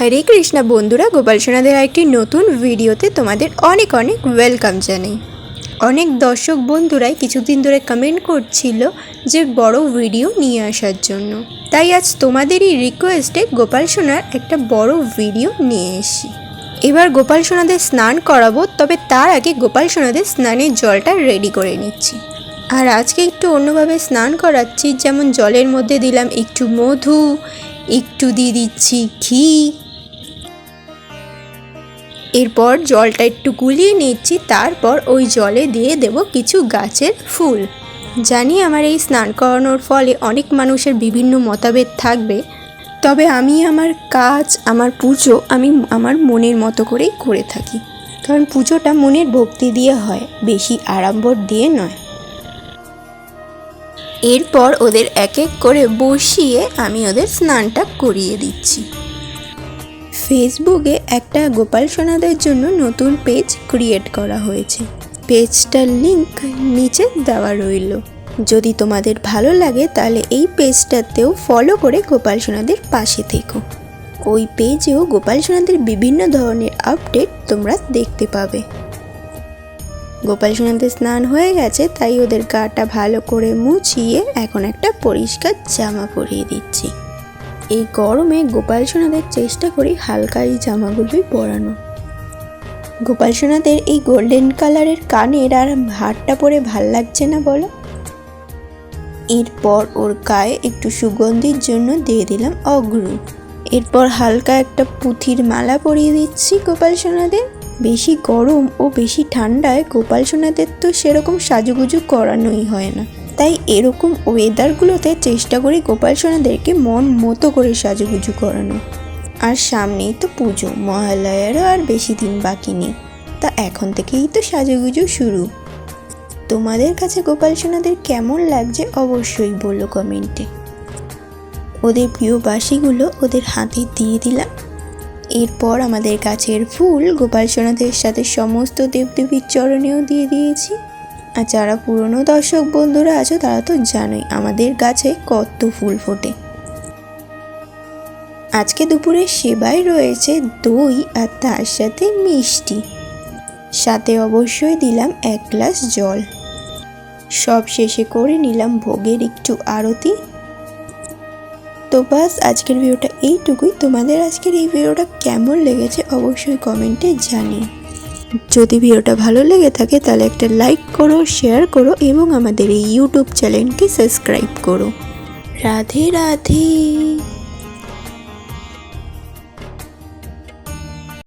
হরে কৃষ্ণা বন্ধুরা, গোপাল সোনাদের একটি নতুন ভিডিওতে তোমাদের অনেক অনেক ওয়েলকাম জানাই। অনেক দর্শক বন্ধুরাই কিছুদিন ধরে কমেন্ট করছিল যে বড় ভিডিও নিয়ে আসার জন্য। তাই আজ তোমাদেরই রিকোয়েস্টে গোপাল সোনার একটা বড় ভিডিও নিয়ে এসি এবার গোপাল সোনাদের স্নান করাবো, তবে তার আগে গোপাল সোনাদের স্নানের জলটা রেডি করে নিচ্ছি। আর আজকে একটু অন্যভাবে স্নান করাচ্ছি, যেমন জলের মধ্যে দিলাম একটু মধু, একটু দিয়ে দিচ্ছি ঘি এরপর জলটা একটু গুলিয়ে নিচ্ছি, তারপর ওই জলে দিয়ে দেব কিছু গাছের ফুল। জানি আমার এই স্নান করানোর ফলে অনেক মানুষের বিভিন্ন মতভেদ থাকবে, তবে আমি আমার কাজ, আমার পুজো আমি আমার মনের মতো করেই করে থাকি। কারণ পুজোটা মনের ভক্তি দিয়ে হয়, বেশি আড়ম্বর দিয়ে নয়। এরপর ওদের এক এক করে বসিয়ে আমি ওদের স্নানটা করিয়ে দিচ্ছি। ফেসবুকে একটা গোপাল সোনাদের জন্য নতুন পেজ ক্রিয়েট করা হয়েছে। পেজটার লিংক নিচে দেওয়া রইল। যদি তোমাদের ভালো লাগে, তাহলে এই পেজটাতেও ফলো করে গোপাল সোনাদের পাশে থেকো। ওই পেজেও গোপাল সোনাদের বিভিন্ন ধরনের আপডেট তোমরা দেখতে পাবে। গোপাল সোনাদের স্নান হয়ে গেছে, তাই ওদের গাটা ভালো করে মুছিয়ে এখন একটা পরিষ্কার জামা পরিয়ে দিচ্ছি। এই গরমে গোপাল সোনাদের চেষ্টা করি হালকা এই জামাগুলোই পরানো। গোপাল সোনাদের এই গোল্ডেন কালারের কানের আর হারটা পরে ভালো লাগছে না বলো? এরপর ওর গায়ে একটু সুগন্ধির জন্য দিয়ে দিলাম অগ্রু। এরপর হালকা একটা পুঁথির মালা পরিয়ে দিচ্ছি গোপাল সোনাদের। বেশি গরম ও বেশি ঠান্ডায় গোপাল সোনাদের তো সেরকম সাজুগুজু করানোই হয় না। তাই এরকম ওয়েদারগুলোতে চেষ্টা করি গোপাল সোনাদেরকে মন মতো করে সাজুগুজু করানো। আর সামনেই তো পুজো, মহালয়ারও আর বেশি দিন বাকি নেই। তা এখন থেকেই তো সাজুগুজু শুরু। তোমাদের কাছে গোপাল সোনাদের কেমন লাগছে অবশ্যই বলো কমেন্টে। ওদের প্রিয় বাসিগুলো ওদের হাতে দিয়ে দিলাম। এরপর আমাদের গাছের ফুল গোপাল সোনাদের সাথে সমস্ত দেবদেবীর চরণেও দিয়ে দিয়েছি। আর যারা পুরনো দর্শক বন্ধুরা আছো, তারা তো জানোই আমাদের গাছে কত ফুল ফোটে। আজকে দুপুরে সেবায় রয়েছে দই আর তার সাথে মিষ্টি। সাথে অবশ্যই দিলাম এক গ্লাস জল। সব শেষে করে নিলাম ভোগের একটু আরতি। তো বাস, আজকের ভিডিওটা এইটুকুই। তোমাদের আজকের এই ভিডিওটা কেমন লেগেছে অবশ্যই কমেন্টে জানিও। যদি ভিডিওটা ভালো লেগে থাকে তাহলে একটা লাইক করো, শেয়ার করো এবং আমাদের এই ইউটিউব চ্যানেলকে সাবস্ক্রাইব করো। রাধে রাধে।